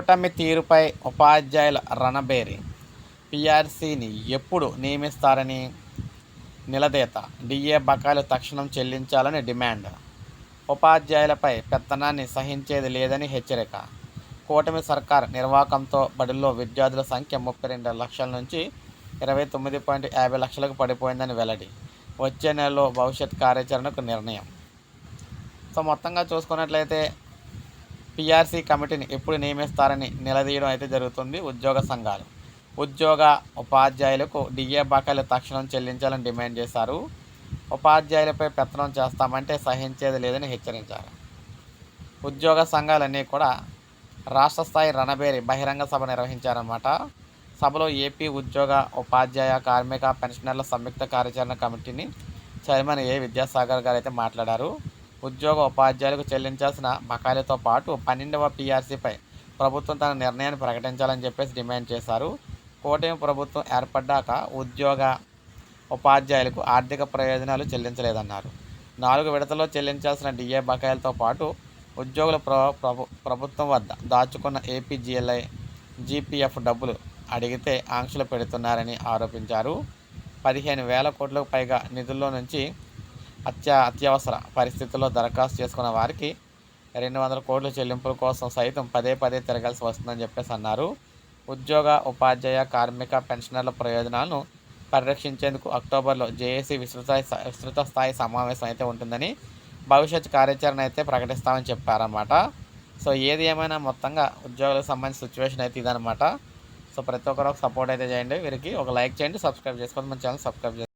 కూటమి తీరుపై ఉపాధ్యాయుల రణబేరి పీఆర్సీని ఎప్పుడు నియమిస్తారని నిలదేత. డిఏ బకాయిలు తక్షణం చెల్లించాలని డిమాండ్. ఉపాధ్యాయులపై పెత్తనాన్ని సహించేది లేదని హెచ్చరిక. కూటమి సర్కార్ నిర్వాకంతో బడుల్లో విద్యార్థుల సంఖ్య ముప్పై రెండు లక్షల నుంచి ఇరవై తొమ్మిది పాయింట్ యాభై లక్షలకు పడిపోయిందని వెల్లడి. వచ్చే నెలలో భవిష్యత్ కార్యాచరణకు నిర్ణయం. సో మొత్తంగా చూసుకున్నట్లయితే పిఆర్సీ కమిటీని ఎప్పుడు నియమిస్తారని నిలదీయడం అయితే జరుగుతుంది ఉద్యోగ సంఘాలు. ఉద్యోగ ఉపాధ్యాయులకు డిఏ బకాయిలు తక్షణం చెల్లించాలని డిమాండ్ చేశారు. ఉపాధ్యాయులపై పెత్తనం చేస్తామంటే సహించేది లేదని హెచ్చరించారు. ఉద్యోగ సంఘాలన్నీ కూడా రాష్ట్ర స్థాయి రణబేరి బహిరంగ సభ నిర్వహించారన్నమాట. సభలో ఏపీ ఉద్యోగ ఉపాధ్యాయ కార్మిక పెన్షనర్ల సంయుక్త కార్యాచరణ కమిటీని చైర్మన్ ఏ విద్యాసాగర్ గారు అయితే మాట్లాడారు. ఉద్యోగ ఉపాధ్యాయులకు చెల్లించాల్సిన బకాయిలతో పాటు పన్నెండవ పీఆర్సీపై ప్రభుత్వం తన నిర్ణయాన్ని ప్రకటించాలని చెప్పేసి డిమాండ్ చేశారు. కూటమి ప్రభుత్వం ఏర్పడ్డాక ఉద్యోగ ఉపాధ్యాయులకు ఆర్థిక ప్రయోజనాలు చెల్లించలేదన్నారు. నాలుగు విడతల్లో చెల్లించాల్సిన డిఏ బకాయిలతో పాటు ఉద్యోగుల ప్ర ప్రభు ప్రభుత్వం వద్ద దాచుకున్న ఏపీజీఎల్ఐ జీపీఎఫ్ డబ్బులు అడిగితే ఆంక్షలు పెడుతున్నారని ఆరోపించారు. పదిహేను వేల కోట్లకు పైగా నిధుల్లో నుంచి అత్య అత్యవసర పరిస్థితుల్లో దరఖాస్తు చేసుకున్న వారికి రెండు వందల కోట్ల చెల్లింపుల కోసం సైతం పదే పదే తిరగాల్సి వస్తుందని చెప్పేసి అన్నారు. ఉద్యోగ ఉపాధ్యాయ కార్మిక పెన్షనర్ల ప్రయోజనాలను పరిరక్షించేందుకు అక్టోబర్లో జేఏసీ విస్తృత విస్తృత స్థాయి సమావేశం అయితే ఉంటుందని భవిష్యత్ కార్యాచరణ అయితే ప్రకటిస్తామని చెప్పారన్నమాట. సో ఏది ఏమైనా మొత్తంగా ఉద్యోగులకు సంబంధించిన సిచ్యువేషన్ అయితే ఇదనమాట సో ప్రతి ఒక్కరు సపోర్ట్ అయితే చేయండి. వీరికి ఒక లైక్ చేయండి సబ్స్క్రైబ్ చేసుకోండి. మన ఛానల్ సబ్స్క్రైబ్ చేసుకోండి